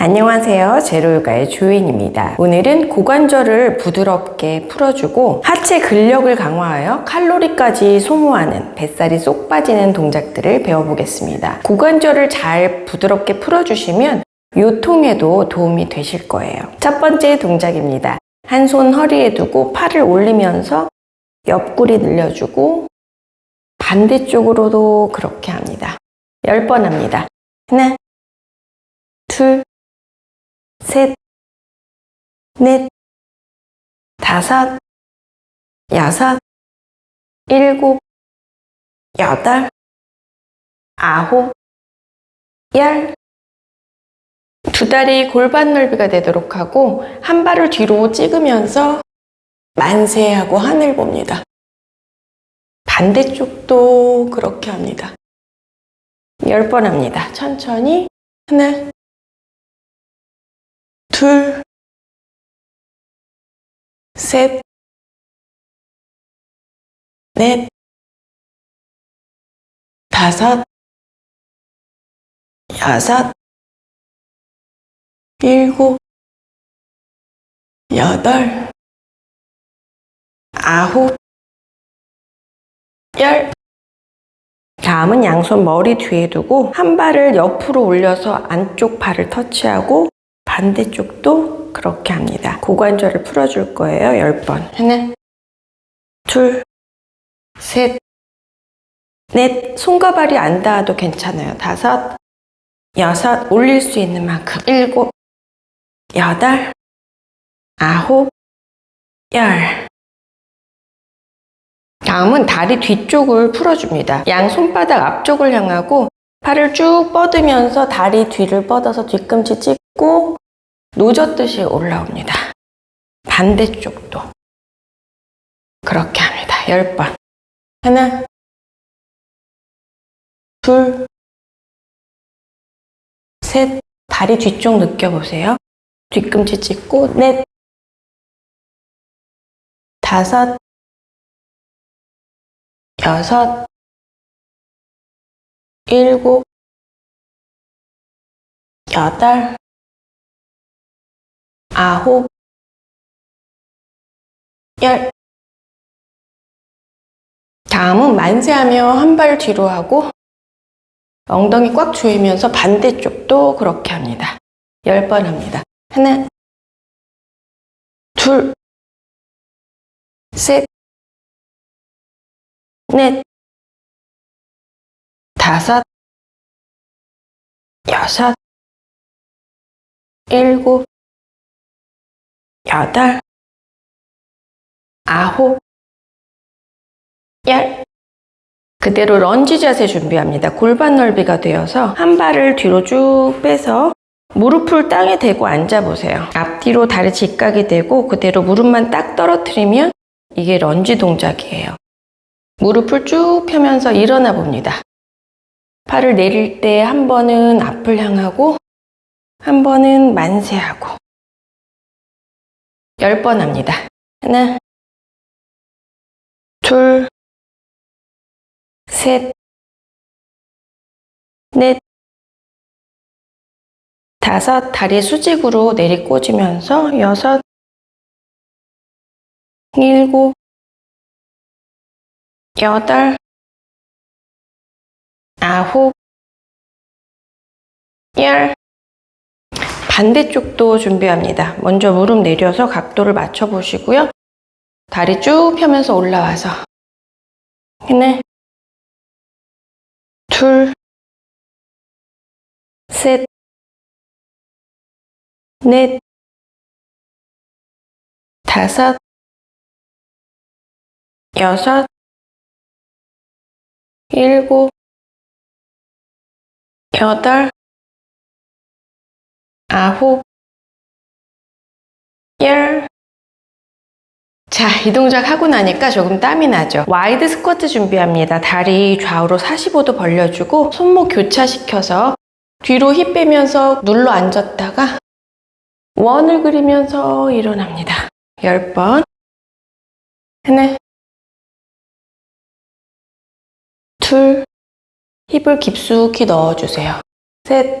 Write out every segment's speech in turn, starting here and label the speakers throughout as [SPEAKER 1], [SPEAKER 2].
[SPEAKER 1] 안녕하세요. 제로요가의 조인입니다. 오늘은 고관절을 부드럽게 풀어주고 하체 근력을 강화하여 칼로리까지 소모하는 뱃살이 쏙 빠지는 동작들을 배워보겠습니다. 고관절을 잘 부드럽게 풀어주시면 요통에도 도움이 되실 거예요. 첫 번째 동작입니다. 한 손 허리에 두고 팔을 올리면서 옆구리 늘려주고 반대쪽으로도 그렇게 합니다. 10번 합니다. 하나, 둘, 셋, 넷, 다섯, 여섯, 일곱, 여덟, 아홉, 열. 두 다리 골반 넓이가 되도록 하고 한 발을 뒤로 찍으면서 만세하고 하늘 봅니다. 반대쪽도 그렇게 합니다. 열 번 합니다. 천천히. 하나, 둘, 셋, 넷, 다섯, 여섯, 일곱, 여덟, 아홉, 열. 다음은 양손 머리 뒤에 두고 한 발을 옆으로 올려서 안쪽 발을 터치하고 반대쪽도 그렇게 합니다. 고관절을 풀어줄 거예요. 10번. 하나, 둘, 셋, 넷. 손과 발이 안 닿아도 괜찮아요. 다섯, 여섯. 올릴 수 있는 만큼. 일곱, 여덟, 아홉, 열. 다음은 다리 뒤쪽을 풀어줍니다. 양 손바닥 앞쪽을 향하고 팔을 쭉 뻗으면서 다리 뒤를 뻗어서 뒤꿈치 찍 고 노젓듯이 올라옵니다. 반대쪽도 그렇게 합니다. 10번. 하나, 둘, 셋, 다리 뒤쪽 느껴보세요. 뒤꿈치 찍고, 넷, 다섯, 여섯, 일곱, 여덟, 아홉, 열. 다음은 만세하며 한 발 뒤로 하고 엉덩이 꽉 조이면서 반대쪽도 그렇게 합니다. 열 번 합니다. 하나, 둘, 셋, 넷, 다섯, 여섯, 일곱, 여덟, 아홉, 열. 그대로 런지 자세 준비합니다. 골반 넓이가 되어서 한 발을 뒤로 쭉 빼서 무릎을 땅에 대고 앉아보세요. 앞뒤로 다리 직각이 되고 그대로 무릎만 딱 떨어뜨리면 이게 런지 동작이에요. 무릎을 쭉 펴면서 일어나 봅니다. 팔을 내릴 때 한 번은 앞을 향하고 한 번은 만세하고 열 번 합니다. 하나, 둘, 셋, 넷, 다섯, 다리 수직으로 내리꽂으면서 여섯, 일곱, 여덟, 아홉, 열. 반대쪽도 준비합니다. 먼저 무릎 내려서 각도를 맞춰 보시고요. 다리 쭉 펴면서 올라와서 하나, 둘, 셋, 넷, 다섯, 여섯, 일곱, 여덟, 아홉, 열. 자, 이 동작 하고 나니까 조금 땀이 나죠? 와이드 스쿼트 준비합니다. 다리 좌우로 45도 벌려주고 손목 교차시켜서 뒤로 힙 빼면서 눌러 앉았다가 원을 그리면서 일어납니다. 10번. 하나, 둘, 힙을 깊숙이 넣어주세요. 셋,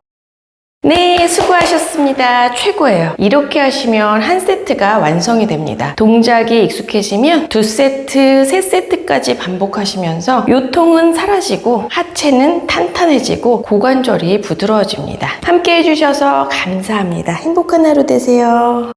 [SPEAKER 1] 네, 수고하셨습니다. 최고예요. 이렇게 하시면 한 세트가 완성이 됩니다. 동작이 익숙해지면 두 세트, 세 세트까지 반복하시면서 요통은 사라지고 하체는 탄탄해지고 고관절이 부드러워집니다. 함께 해주셔서 감사합니다. 행복한 하루 되세요.